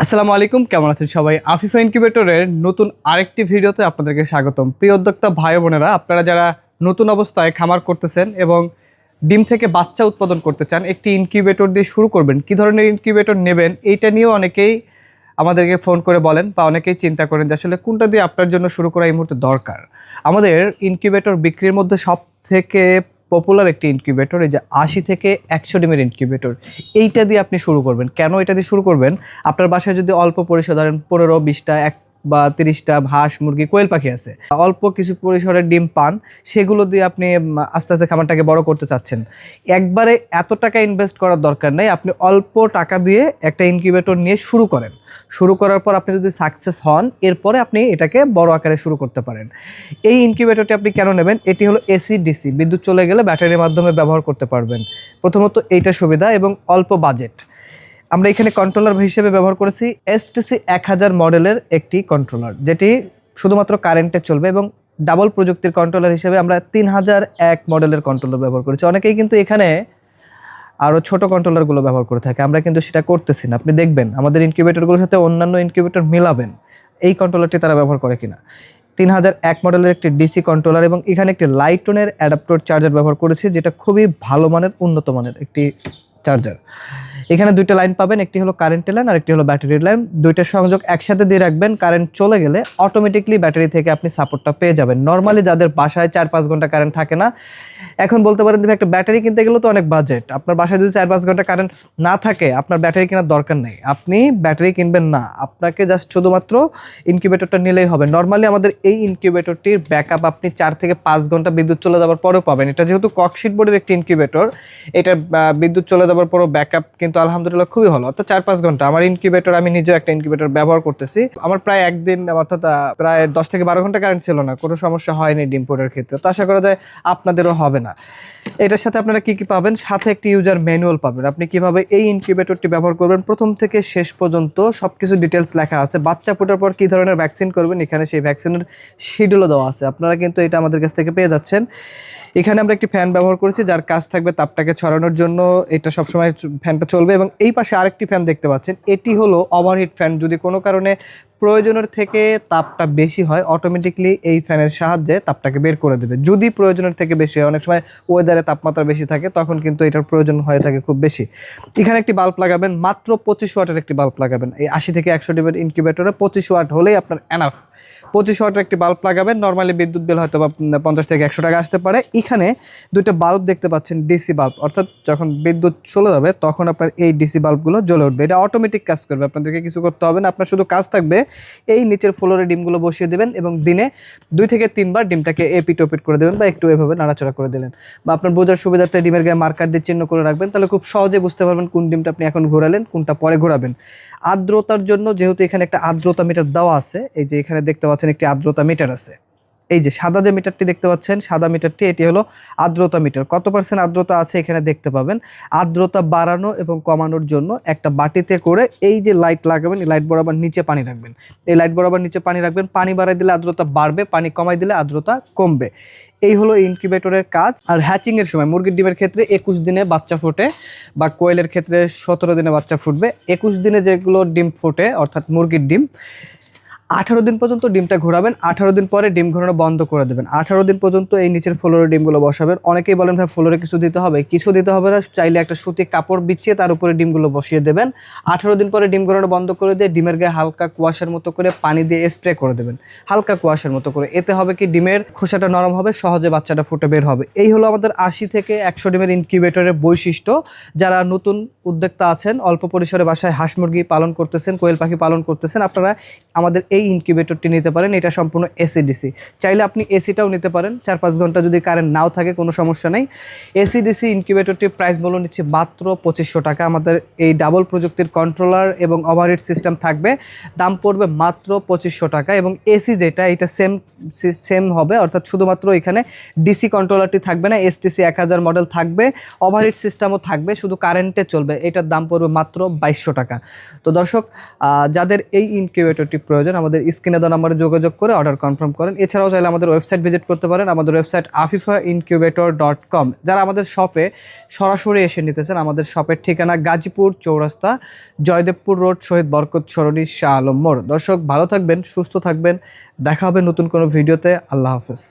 আসসালামু আলাইকুম, কেমন আছেন সবাই? আফিফা ইনকিউবেটরের নতুন আরেকটি ভিডিওতে আপনাদেরকে স্বাগতম। প্রিয় উদ্যোক্তা ভাই বোনেরা, আপনারা যারা নতুন অবস্থায় খামার করতেছেন এবং ডিম থেকে বাচ্চা উৎপাদন করতে চান, একটি ইনকিউবেটর দিয়ে শুরু করবেন। কি ধরনের ইনকিউবেটর নেবেন, এইটা নিয়েও অনেকেই আমাদেরকে ফোন করে বলেন বা অনেকেই চিন্তা করেন যে আসলে কোনটা দিয়ে আপনার জন্য শুরু করা এই মুহূর্তে দরকার। আমাদের ইনকিউবেটর বিক্রির মধ্যে সব থেকে পপুলার একটি ইনকিউবেটর এই যে আশি থেকে একশো ডিমের ইনকিউবেটর এইটা দিয়ে আপনি শুরু করবেন। কেন এটা দিয়ে শুরু করবেন? আপনার বাসায় যদি অল্প পরিসর ধরেন পনেরো, বিশটা, এক বা তিরিশটা হাঁস, মুরগি, কোয়েল পাখি আছে। অল্প কিছু পরিসরে ডিম পান, সেগুলো দিয়ে আপনি আস্তে আস্তে খামারটাকে বড় করতে চাচ্ছেন। একবারে এত টাকা ইনভেস্ট করার দরকার নেই, আপনি অল্প টাকা দিয়ে একটা ইনকিউবেটর নিয়ে শুরু করেন। শুরু করার পর আপনি যদি সাকসেস হন, এরপরে আপনি এটাকে বড় আকারে শুরু করতে পারেন। এই ইনকিউবেটরটি আপনি কেন নেবেন? এটি হলো এসি ডিসি বিদ্যুৎ চলে গেলে ব্যাটারির মাধ্যমে ব্যবহার করতে পারবেন। প্রথমত এইটা সুবিধা এবং অল্প বাজেট আমরা এখানে কন্ট্রোলার হিসেবে ব্যবহার করেছি এসটিসি এক হাজার মডেলের একটি কন্ট্রোলার যেটি শুধুমাত্র কারেন্টে চলবে এবং ডাবল প্রযুক্তির কন্ট্রোলার হিসেবে আমরা তিন হাজার এক মডেলের কন্ট্রোলার ব্যবহার করেছি। অনেকেই কিন্তু এখানে আরও ছোট কন্ট্রোলারগুলো ব্যবহার করে থাকে। আমরা কিন্তু সেটা করতেছি না। আপনি দেখবেন, আমাদের ইনকিউবেটরগুলোর সাথে অন্যান্য ইনকিউবেটর মেলাবেন। এই কন্ট্রোলারটি তারা ব্যবহার করে কিনা। তিন হাজার এক মডেলের একটি ডিসি কন্ট্রোলার এবং এখানে একটি লাইটনের অ্যাডাপ্টর চার্জার ব্যবহার করেছি, যেটা খুবই ভালো মানের, উন্নত মানের একটি চার্জার এখানে দুইটা লাইন পাবেন, একটি হলো কারেন্টের লাইন আর একটি হলো ব্যাটারির লাইন দুইটা সংযোগ একসাথে দিয়ে রাখবেন কারেন্ট চলে গেলে অটোমেটিকলি ব্যাটারি থেকে আপনি সাপোর্টটা পেয়ে যাবেন। নর্মালি যাদের বাসায় চার পাঁচ ঘণ্টা কারেন্ট থাকে না, এখন বলতে পারেন যে একটা ব্যাটারি কিনতে গেলেও তো অনেক বাজেট আপনার বাসায় যদি চার পাঁচ ঘণ্টা কারেন্ট না থাকে, আপনার ব্যাটারি কেনার দরকার নেই। আপনি ব্যাটারি কিনবেন না, আপনাকে জাস্ট শুধুমাত্র ইনকিউবেটরটা নিলেই হবে। নর্মালি আমাদের এই ইনকিউবেটরটির ব্যাকআপ আপনি চার থেকে পাঁচ ঘণ্টা বিদ্যুৎ চলে যাওয়ার পরেও পাবেন। এটা যেহেতু ককশিট বোর্ডের একটি ইনকিউবেটর এটা বিদ্যুৎ চলে যাওয়ার পরও ব্যাকআপ কিন্তু আলহামদুলিল্লাহ খুবই ভালো। অর্থাৎ চার পাঁচ ঘণ্টা। আমার ইনকিউবেটর আমি নিজেও একটা ইনকিউবেটর ব্যবহার করতেছি। আমার প্রায় একদিন, অর্থাৎ প্রায় দশ থেকে বারো ঘণ্টা কারেন্ট ছিল না। কোনো সমস্যা হয়নি ডিম ক্ষেত্রে। তো আশা করা যায় আপনাদেরও হবে না। এটার সাথে আপনারা কি কি পাবেন? সাথে একটি ইউজার ম্যানুয়াল পাবেন। আপনি কীভাবে এই ইনকিউবেটরটি ব্যবহার করবেন? প্রথম থেকে শেষ পর্যন্ত সবকিছু ডিটেলস লেখা আছে। বাচ্চা ফোটার পর কি ধরনের ভ্যাকসিন করবেন? এখানে সেই ভ্যাকসিনের শিডিউলও দেওয়া আছে। আপনারা কিন্তু এটা আমাদের কাছ থেকে পেয়ে যাচ্ছেন। এখানে আমরা একটি ফ্যান ব্যবহার করেছি। যার কাজ থাকবে তাপটাকে ছড়ানোর জন্য। এটা সবসময় ফ্যানটা চলবে এবং এই পাশে আরেকটি ফ্যান দেখতে পাচ্ছেন। এটি হলো ওভারহিট ফ্যান যদি কোনো কারণে প্রয়োজনের থেকে তাপটা বেশি হয় অটোমেটিকলি এই ফ্যানের সাহায্যে তাপটাকে বের করে দেবে। যদি প্রয়োজনের থেকে বেশি হয়, অনেক সময় ওয়েদারে তাপমাত্রা বেশি থাকে, তখন কিন্তু এটার প্রয়োজন হয়ে থাকে খুব বেশি। এখানে একটি বাল্ব লাগাবেন, মাত্র পঁচিশ ওয়াটের একটি বাল্ব লাগাবেন। এই আশি থেকে একশো ডিবের ইনকিউবেটরে পঁচিশ ওয়াট হলেই আপনার এনাফ পঁচিশ ওয়াটের একটি বাল্ব লাগাবেন নর্মালি বিদ্যুৎ বিল হয়তো বা পঞ্চাশ থেকে একশো টাকা আসতে পারে। এখানে দুইটা বাল্ব দেখতে পাচ্ছেন ডিসি বাল্ব অর্থাৎ যখন বিদ্যুৎ চলে যাবে, তখন আপনার এই ডিসি বাল্বগুলো জ্বলে উঠবে। এটা অটোমেটিক কাজ করবে, আপনাদেরকে কিছু করতে হবে না। আপনার শুধু কাজ থাকবে এই নিচের ফ্লোরে ডিমগুলো বসিয়ে দেবেন এবং দিনে দুই থেকে তিনবার ডিমটাকে এপিট ওপিট করে দেবেন বা একটু এভাবে নাড়াচড়া করে দিলেন। বা আপনার বোঝার সুবিধার্থে ডিমের গায়ে মার্কার দিয়ে চিহ্ন করে রাখবেন, তাহলে খুব সহজে বুঝতে পারবেন কোন ডিমটা আপনি এখন ঘোরালেন, কোনটা পরে ঘোরাবেন। আর্দ্রতার জন্য যেহেতু এখানে একটা আর্দ্রতা মিটার দেওয়া আছে, এই যে এখানে দেখতে পাচ্ছেন একটি আর্দ্রতা মিটার আছে। এই যে সাদা যে মিটারটি দেখতে পাচ্ছেন, সাদা মিটারটি, এটি হলো আর্দ্রতা মিটার। কত পার্সেন্ট আর্দ্রতা আছে এখানে দেখতে পাবেন? আর্দ্রতা বাড়ানো এবং কমানোর জন্য একটা বাটিতে করে এই যে লাইট লাগাবেন, এই লাইট বরাবর নিচে পানি রাখবেন। এই লাইট বরাবর নিচে পানি রাখবেন, পানি বাড়াই দিলে আর্দ্রতা বাড়বে, পানি কমাই দিলে আর্দ্রতা কমবে। এই হলো ইনকিউবেটরের কাজ। আর হ্যাচিং এর সময় মুরগির ডিমের ক্ষেত্রে একুশ দিনে বাচ্চা ফোটে বা কোয়েলের ক্ষেত্রে সতেরো দিনে বাচ্চা ফুটবে। একুশ দিনে যেগুলো ডিম ফোটে, অর্থাৎ মুরগির ডিম আঠারো দিন পর্যন্ত ডিমটা ঘোরাবেন, আঠারো দিন পরে ডিম ঘোরানো বন্ধ করে দেবেন। আঠারো দিন পর্যন্ত এই নিচের ফ্লোরে ডিমগুলো বসাবেন। অনেকেই বলেন, ভাই, ফ্লোরে কিছু দিতে হবে? কিছু দিতে হবে না, চাইলে একটা সুতি কাপড় বিছিয়ে তার উপরে ডিমগুলো বসিয়ে দেবেন। আঠারো দিন পরে ডিম ঘোরানো বন্ধ করে দিয়ে ডিমের গায়ে হালকা কুয়াশার মতো করে পানি দিয়ে স্প্রে করে দেবেন। হালকা কুয়াশার মতো করে। এতে হবে কি, ডিমের খোসাটা নরম হবে, সহজে বাচ্চাটা ফুটে বের হবে। এই হলো আমাদের আশি থেকে একশো ডিমের ইনকিউবেটরের বৈশিষ্ট্য। যারা নতুন উদ্যোক্তা আছেন, অল্প পরিসরে বাসায় হাঁস মুরগি পালন করতেছেন, কোয়েল পাখি পালন করতেছেন। আপনারা আমাদের এই ইনকিউবেটরটি নিতে পারেন, এটা সম্পূর্ণ এসিডিসি। চাইলে আপনি এসিটাও নিতে পারেন চার পাঁচ ঘণ্টা যদি কারেন্ট নাও থাকে, কোনো সমস্যা নেই। এসিডিসি ইনকিউবেটরটির প্রাইস মূল্য নিচ্ছে মাত্র পঁচিশশো টাকা। আমাদের এই ডাবল প্রযুক্তির কন্ট্রোলার এবং ওভারহিট সিস্টেম থাকবে, দাম পড়বে মাত্র পঁচিশশো টাকা এবং এসি যেটা, এটা সেম সেম হবে, অর্থাৎ শুধুমাত্র এখানে ডিসি কন্ট্রোলারটি থাকবে না, এসটিসি এক হাজার মডেল থাকবে ওভারহিট সিস্টেমও থাকবে, শুধু কারেন্টে চলবে এটার দাম পড়বে মাত্র বাইশশো টাকা। তো দর্শক যাদের এই ইনকিউবেটরটি প্রয়োজন, আমাদের স্ক্রিনে দেওয়া নাম্বারে যোগাযোগ করে অর্ডার কনফার্ম করেন। এছাড়াও চাইলে আমাদের ওয়েবসাইট ভিজিট করতে পারেন, আমাদের website Afifa incubator dot com যারা আমাদের শপে সরাসরি এসে নিতেছেন আমাদের শপের ঠিকানা গাজীপুর চৌরাস্তা, জয়দেবপুর রোড শহীদ বরকত সরণি, শাহ আলম মোড়। দর্শক, ভালো থাকবেন, সুস্থ থাকবেন, দেখা হবে নতুন কোনো ভিডিওতে আল্লাহ হাফেজ।